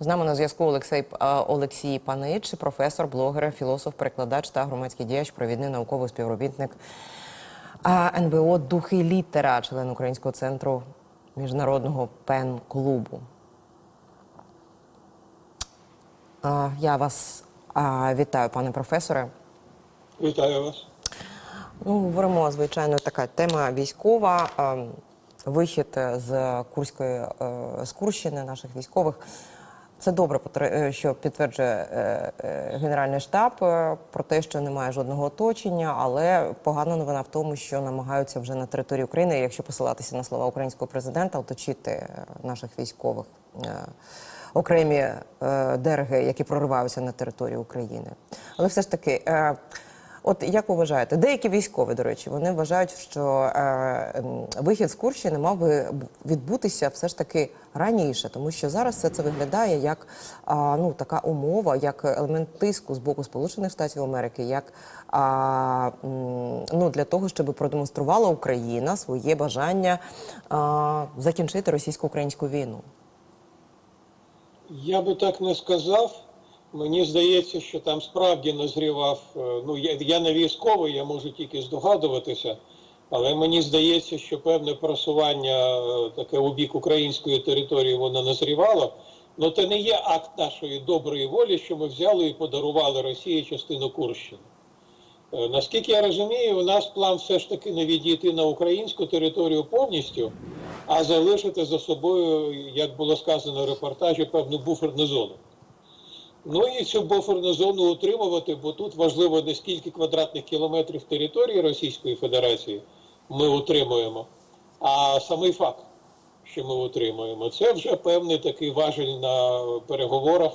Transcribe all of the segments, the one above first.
З нами на зв'язку Олексій е, Олексій Панич, професор, блогер, філософ, перекладач та громадський діяч, провідний науковий співробітник НБО Духи літера, член Українського центру міжнародного пен-клубу. Я вас вітаю, пане професоре. Вітаю вас. Ну, говоримо, звичайно, така тема військова. е, Вихід з Курської е, з Курщини наших військових. Це добре, е, що підтверджує е, е, Генеральний штаб про те, що немає жодного оточення, але погана новина в тому, що намагаються вже на території України, якщо посилатися на слова українського президента, оточити наших військових окремі дерги, які прориваються на територію України. Але все ж таки. От як ви вважаєте, деякі військові, до речі, вони вважають, що вихід з Курщини мав би відбутися все ж таки раніше, тому що зараз все це виглядає як а, ну така умова, як елемент тиску з боку Сполучених Штатів Америки, як а, ну для того, щоб продемонструвала Україна своє бажання а, закінчити російсько-українську війну. Я би так не сказав. Мені здається, що там справді назрівав. е, Ну, я, я не військовий, я можу тільки здогадуватися, але мені здається, що певне просування е, таке у бік української території воно назрівало. Ну, це не є акт нашої доброї волі, що ми взяли і подарували Росії частину Курщини. Е, Наскільки я розумію, у нас план все ж таки не відійти на українську територію повністю, а залишити за собою, як було сказано в репортажі, певну буферну зону. Ну і цю буферну зону утримувати, бо тут важливо не скільки квадратних кілометрів території Російської Федерації ми утримуємо, а самий факт, що ми утримуємо. Це вже певний такий важель на переговорах,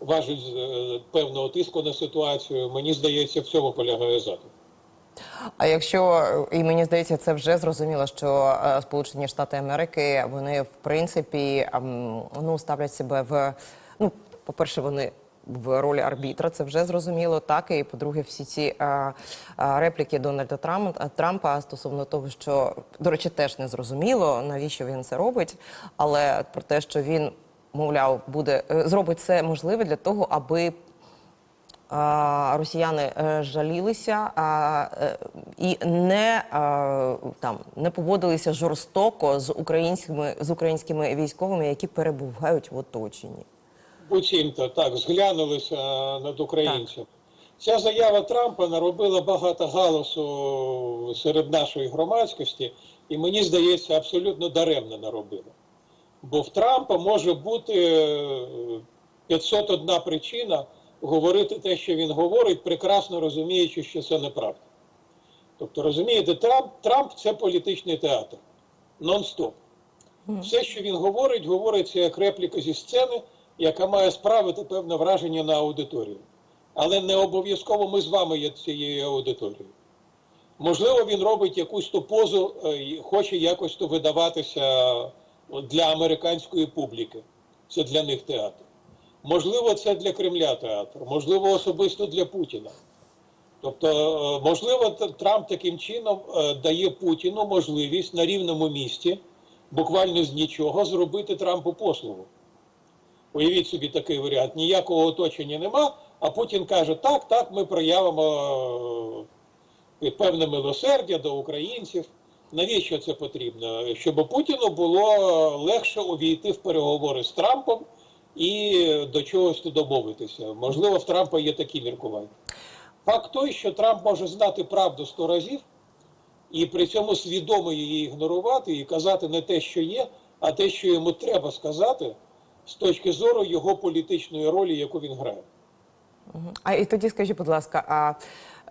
важель е, певного тиску на ситуацію. Мені здається, в цьому полягає задум. А якщо і мені здається, це вже зрозуміло, що е, Сполучені Штати Америки вони в принципі ем, ну ставлять себе в ну, по-перше, вони. В ролі арбітра це вже зрозуміло, так і по-друге, всі ці а, а, репліки Дональда Трампа, Трампа стосовно того, що до речі, теж не зрозуміло, навіщо він це робить, але про те, що він мовляв, буде е, зробить це можливе для того, аби росіяни е, жалілися е, і не, там, не поводилися жорстоко з українськими, з українськими військовими, які перебувають в оточенні. Буцімто так зглянулися над українцем. Ця заява Трампа наробила багато галасу серед нашої громадськості, і мені здається, абсолютно даремно наробила. Бо в Трампа може бути е, 501 причина говорити те, що він говорить, прекрасно розуміючи, що це неправда. Тобто, розумієте, Трамп, Трамп це політичний театр. Нон-стоп. Все, що він говорить, говориться як репліка зі сцени, яка має справити певне враження на аудиторію. Але не обов'язково ми з вами є цією аудиторією. Можливо, він робить якусь ту позу, е, і хоче якось то видаватися для американської публіки. Це для них театр. Можливо, це для Кремля театр, можливо, особисто для Путіна. Тобто, е, можливо, Трамп таким чином е, дає Путіну можливість на рівному місці, буквально з нічого, зробити Трампу послугу. Уявіть собі такий варіант. Ніякого оточення нема, а Путін каже, так, так, ми проявимо е, певне милосердя до українців. Навіщо це потрібно? Щоб Путіну було легше увійти в переговори з Трампом і до чогось домовитися. Можливо, в Трампа є такі міркування. Факт той, що Трамп може знати правду сто разів і при цьому свідомо її ігнорувати і казати не те, що є, а те, що йому треба сказати з точки зору його політичної ролі, яку він грає. А і тоді скажіть, будь ласка, а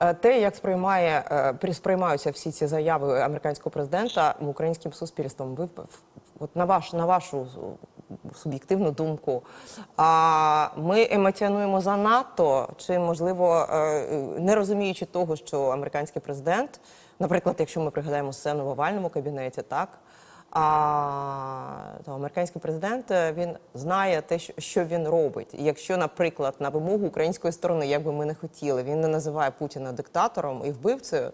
е, те, як сприймає е, сприймаються всі ці заяви американського президента українським суспільством, ви от на ваш на вашу суб'єктивну думку, а ми емоціонуємо занадто, чи можливо е, не розуміючи того, що американський президент, наприклад, якщо ми пригадаємо сцену в овальному кабінеті, так. А то американський президент е, він знає те, що- він робить. Якщо, наприклад, на вимогу української сторони, як би ми не хотіли, він не називає Путіна диктатором і вбивцею,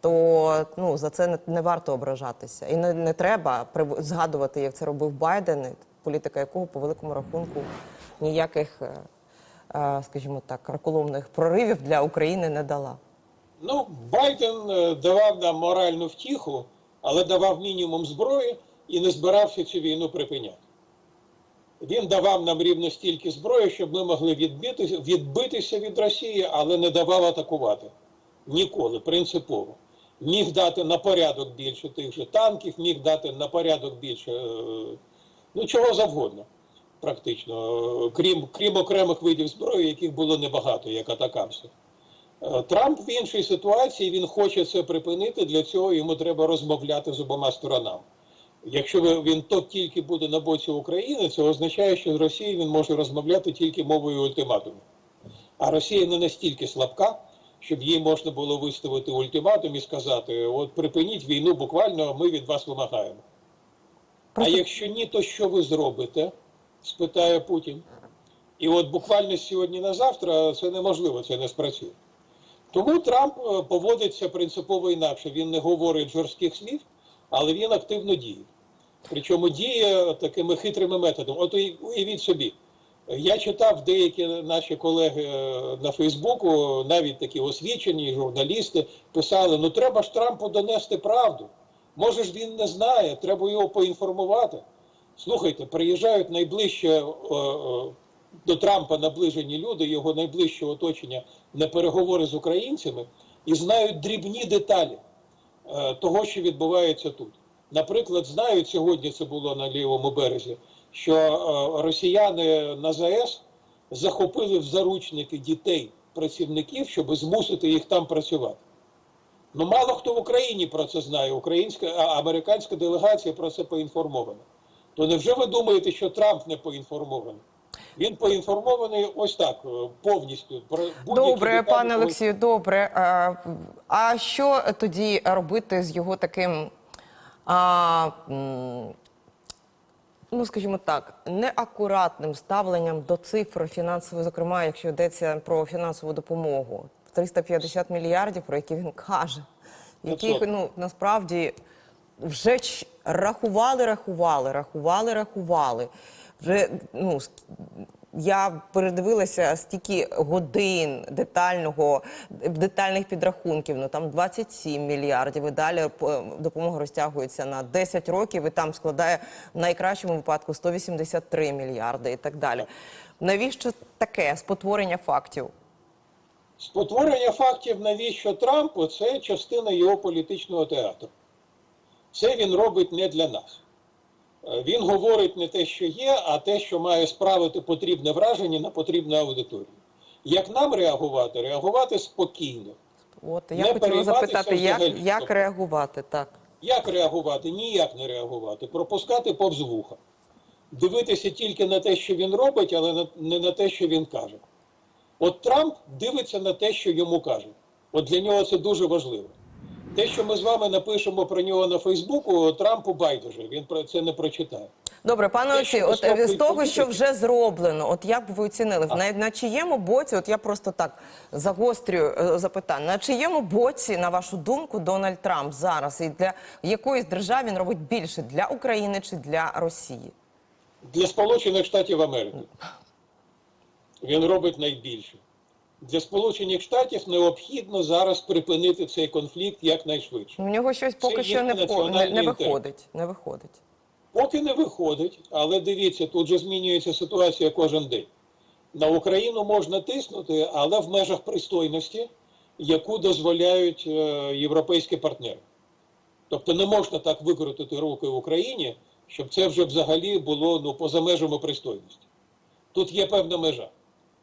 то ну за це не, не варто ображатися. І не, не треба згадувати, як це робив Байден. політика якого по великому рахунку ніяких, е, е, скажімо так, раколомних проривів для України не дала. Ну, Байден давав нам моральну втіху, але давав мінімум зброї і не збирався цю війну припиняти. Він давав нам рівно стільки зброї, щоб ми могли відбитися, відбитися від Росії, але не давав атакувати. Ніколи, принципово. Міг дати на порядок більше тих же танків, міг дати на порядок більше, е, ну чого завгодно, практично, крім, крім окремих видів зброї, яких було небагато, як атакамси. Е, Трамп в іншій ситуації він хоче це припинити. Для цього йому треба розмовляти з обома сторонами. Якщо він то тільки буде на боці України, це означає, що з Росією він може розмовляти тільки мовою ультиматуму. А Росія не настільки слабка, щоб їй можна було виставити ультиматум і сказати: от припиніть війну, буквально ми від вас вимагаємо. Просто- А якщо ні, то що ви зробите? спитає Путін. І от буквально з сьогодні на завтра це неможливо, це не спрацює. Тому Трамп е, поводиться принципово інакше. Він не говорить жорстких слів, але він активно діє. Причому діє такими хитрими методами. От уя- уявіть собі, я читав деякі наші колеги е, на Фейсбуку, навіть такі освічені журналісти, писали: ну треба ж Трампу донести правду. Може ж він не знає, треба його поінформувати. Слухайте, приїжджають найближче е, до Трампа наближені люди, його найближче оточення на переговори з українцями і знають дрібні деталі е, того, що відбувається тут. Наприклад, знають сьогодні це було на лівому березі, що е, росіяни на ЗАЕС захопили в заручники дітей працівників, щоб змусити їх там працювати. Ну мало хто в Україні про це знає. Українська американська делегація про це поінформована. То невже ви думаєте, що Трамп не поінформований? Він поінформований ось так е, повністю про Добре, пане Олексію, добре. А, а що тоді робити з його таким, а, ну скажімо так, неакуратним ставленням до цифр фінансової, зокрема, якщо йдеться про фінансову допомогу, 350 мільярдів, про які він каже, яких ну насправді вже рахували, рахували, рахували, рахували. Вже ну я передивилася стільки годин детального детальних підрахунків. Ну там 27 мільярдів. І далі е, допомога розтягується на 10 років. І там складає в найкращому випадку 183 мільярди і так далі. Навіщо таке спотворення фактів? Спотворення фактів, навіщо Трампу, це частина його політичного театру. Це він робить не для нас. Е, Він говорить не те, що є, а те, що має справити потрібне враження на потрібну аудиторію. Як нам реагувати? Реагувати спокійно. От я Не хотіла запитати, як, як реагувати так. Як реагувати? Ніяк не реагувати. Пропускати повз вуха. Дивитися тільки на те, що він робить, але на- не на те, що він каже. От Трамп дивиться на те, що йому кажуть. От для нього це дуже важливо. Те, що ми з вами напишемо про нього на Фейсбуку, Трампу байдуже, він про це не прочитає. Добре, пане Олексій, от е, з того, що вже зроблено, от як би ви оцінили, на, на чиєму боці, от я просто так загострюю е, запитання, на чиєму боці, на вашу думку, Дональд Трамп зараз і для якоїсь держави він робить більше для України чи для Росії? Для Сполучених Штатів Америки він робить найбільше. Для Сполучених Штатів необхідно зараз припинити цей конфлікт якнайшвидше. У нього щось поки Це що не, не, не виходить. Не виходить. Поки не виходить, але дивіться, тут же змінюється ситуація кожен день. На Україну можна тиснути, але в межах пристойності, яку дозволяють е, європейські партнери. Тобто не можна так викрутити руки в Україні, щоб це вже взагалі було ну, поза межами пристойності. Тут є певна межа.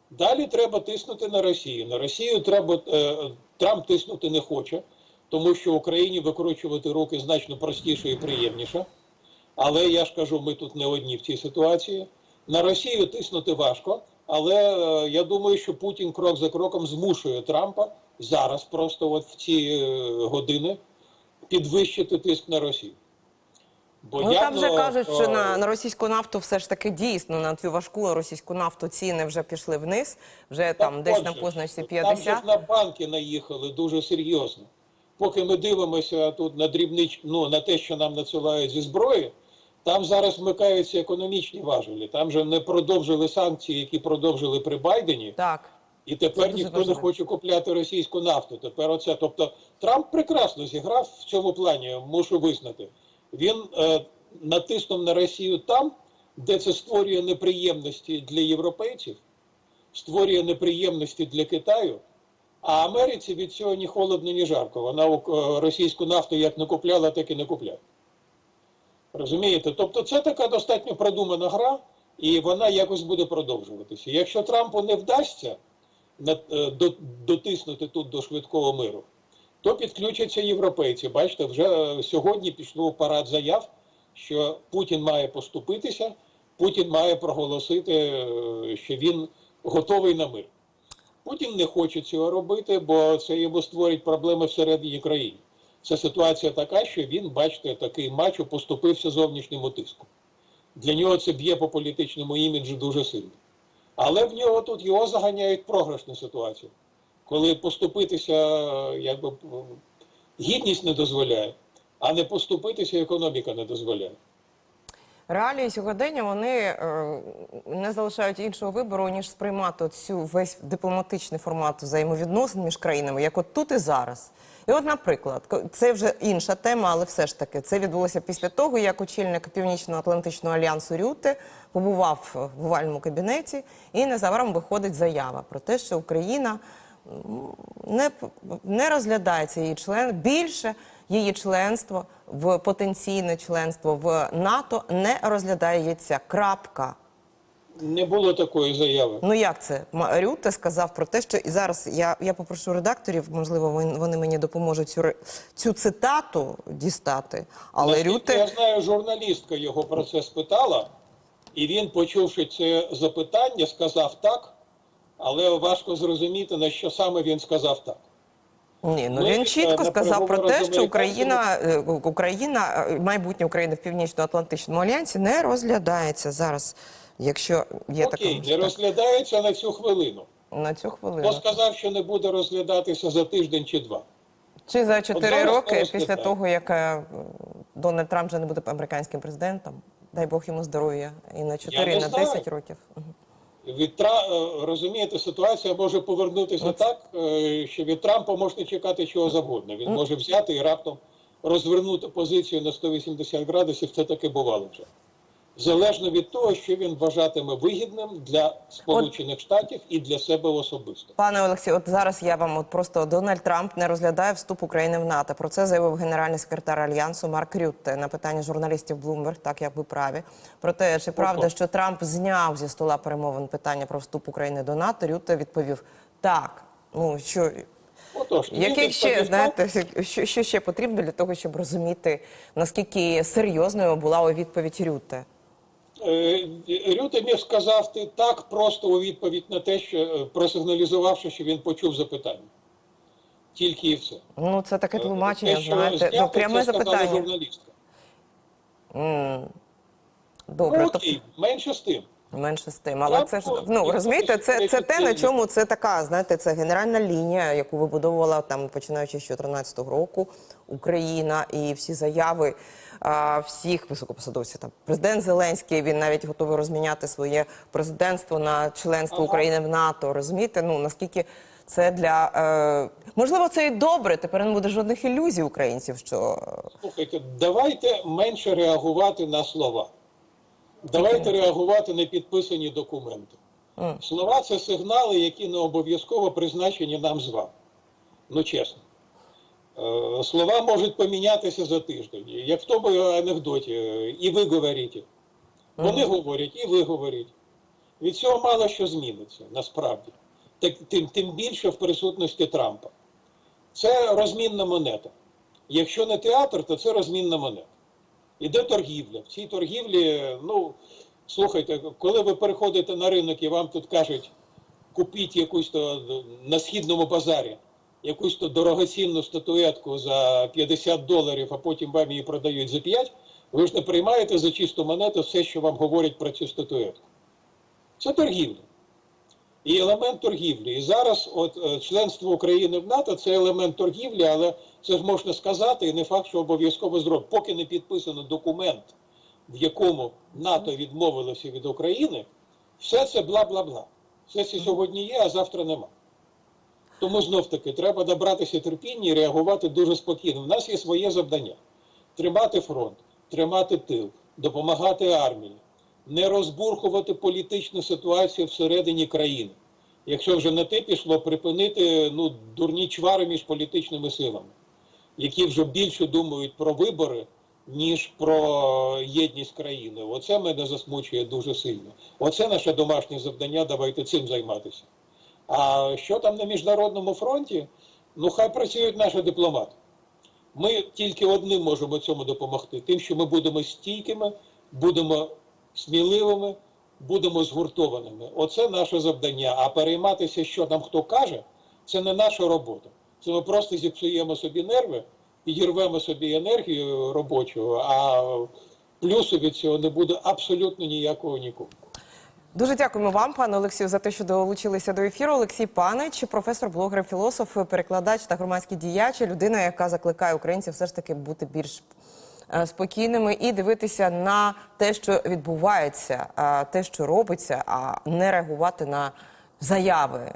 Далі треба тиснути на Росію. На Росію треба е, Трамп тиснути не хоче, тому що Україні викручувати руки значно простіше і приємніше. Але я ж кажу, ми тут не одні в цій ситуації. На Росію тиснути важко, але е, я думаю, що Путін крок за кроком змушує Трампа зараз, просто от в ці е, години, підвищити тиск на Росію. Бо Ну там вже кажуть, що е, на, на російську нафту все ж таки дійсно на цю важку російську нафту ціни вже пішли вниз, вже там десь на позначці Там же 50. ж на банки наїхали дуже серйозно. Поки ми дивимося тут на дрібнич, ну на те, що нам надсилають зі зброї, Там зараз вмикаються економічні важелі. Там же не продовжили санкції, які продовжили при Байдені. Так. І тепер ніхто важливо. не хоче купляти російську нафту. Тепер оце. Тобто Трамп прекрасно зіграв в цьому плані, мушу визнати. Він е, натиснув на Росію там, де це створює неприємності для європейців, створює неприємності для Китаю. А Америці від цього ні холодно, ні жарко. Вона е, російську нафту як не купляла, так і не купляє. Розумієте? Тобто це така достатньо продумана гра, і вона якось буде продовжуватися. Якщо Трампу не вдасться е, до- дотиснути тут до швидкого миру, то підключаться європейці. Бачите, вже е, сьогодні пішло парад заяв, що Путін має поступитися, Путін має проголосити, е, що він готовий на мир. Путін не хоче цього робити, бо це йому створить проблеми всередині країни. Це ситуація така, що він, бачите, такий мачо поступився зовнішньому тиску. Для нього це б'є по політичному іміджу дуже сильно. Але в нього тут його заганяють програшну ситуацію. Коли поступитися, якби гідність не дозволяє, а не поступитися економіка не дозволяє. Реалії сьогодення вони е, не залишають іншого вибору, ніж сприймати цю весь дипломатичний формат взаємовідносин між країнами, як от тут і зараз. І от, наприклад, це вже інша тема, але все ж таки це відбулося після того, як очільник Північно-Атлантичного альянсу Рюте побував в овальному кабінеті, і незабаром виходить заява про те, що Україна не, не розглядається її член більше. Її членство в потенційне членство в НАТО не розглядається. Крапка. Не було такої заяви. Ну як це? Рюте сказав про те, що і зараз я, я попрошу редакторів, можливо, вони, вони мені допоможуть цю цю цитату дістати. Але Наскільки Рюте я знаю, журналістка його про це спитала, і він, почувши це запитання, сказав так, але важко зрозуміти, на що саме він сказав так. ні, ну Ми, він е, чітко сказав про те, що Україна, е, Україна, е, майбутнє України в Північно-Атлантичному альянсі не розглядається зараз, якщо є така Окей, не можливість. розглядається на цю хвилину. на цю Хто хвилину. сказав, що не буде розглядатися за тиждень чи два? Чи за 4 зараз роки після того, як е, Дональд Трамп вже не буде американським президентом, дай Бог йому здоров'я, і на 4, і не на знаю. років. Від Тра... е, розумієте, ситуація може повернутися так, е, що від Трампа можна чекати чого завгодно. Він може взяти і раптом розвернути позицію на 180 градусів. Це таки бувало вже. Залежно від того, що він вважатиме вигідним для Сполучених Штатів і для себе особисто. Пане Олексій, от зараз я вам от просто Дональд Трамп не розглядає вступ України в НАТО. Про це заявив генеральний секретар альянсу Марк Рютте на питання журналістів Bloomberg, так як ви праві. Про те, чи правда, що Трамп зняв зі стола перемовин питання про вступ України до НАТО, Рютте відповів так. Ну що Отож, Яких ще знаєте, що, що ще потрібно для того, щоб розуміти наскільки серйозною була у відповідь Рютте? Е, Рюте міг сказати так просто у відповідь на те, що е, просигналізувавши, що він почув запитання. Тільки і все. Ну це таке Е, тлумачення, те, знаєте, зняти, ну пряме це запитання. журналістка. М, Добре, Ну, окей, менше з тим. менше з тим. Але це ж ну розумієте, це, це те, на чому це така, знаєте, це генеральна лінія, яку вибудовувала там починаючи з 2014 року Україна і всі заяви. Всіх високопосадовців там президент Зеленський він навіть готовий розміняти своє президентство на членство Ага. України в НАТО. Розумієте? Ну наскільки це для е... можливо це і добре. Тепер не буде жодних ілюзій українців, що Слухайте, давайте менше реагувати на слова. Давайте реагувати на підписані документи. Слова це сигнали, які не обов'язково призначені нам з вами. Ну чесно. Е, Слова можуть помінятися за тиждень. Як в тому анекдоті, і ви говорите. Вони говорять, і ви говорите. Від цього мало що зміниться, насправді. Так, тим, тим більше в присутності Трампа. Це розмінна монета. Якщо не театр, то це розмінна монета. Іде торгівля. В цій торгівлі, ну, слухайте, коли ви переходите на ринок і вам тут кажуть, купіть якусь то на східному базарі, якусь то дорогоцінну статуетку за 50 доларів, а потім вам її продають за 5, ви ж не приймаєте за чисту монету все, що вам говорять про цю статуетку. Це торгівля. І елемент торгівлі. І зараз от е, членство України в НАТО це елемент торгівлі, але це ж можна сказати, і не факт, що обов'язково зробить. Поки не підписано документ в якому НАТО відмовилося від України, все це бла-бла-бла. Все це сьогодні є, а завтра нема. Тому знов таки треба набратися терпіння і реагувати дуже спокійно. У нас є своє завдання: тримати фронт, тримати тил, допомагати армії, не розбурхувати політичну ситуацію всередині країни. Якщо вже на те пішло, припинити ну, дурні чвари між політичними силами, які вже більше думають про вибори, ніж про єдність країни. Оце мене засмучує дуже сильно. Оце наше домашнє завдання. Давайте цим займатися. А що там на міжнародному фронті? Ну, хай працюють наші дипломати. Ми тільки одним можемо цьому допомогти, тим, що ми будемо стійкими, будемо сміливими, будемо згуртованими. Оце наше завдання. А перейматися, що там хто каже, це не наша робота. Це ми просто зіпсуємо собі нерви, підірвемо собі енергію робочу, а плюсу від цього не буде абсолютно ніякого нікому. Дуже дякуємо вам, пане Олексію, за те, що долучилися до ефіру. Олексій Панич, професор, блогер, філософ, перекладач та громадський діяч, людина, яка закликає українців все ж таки бути більш е, спокійними і дивитися на те, що відбувається, те, що робиться, а не реагувати на заяви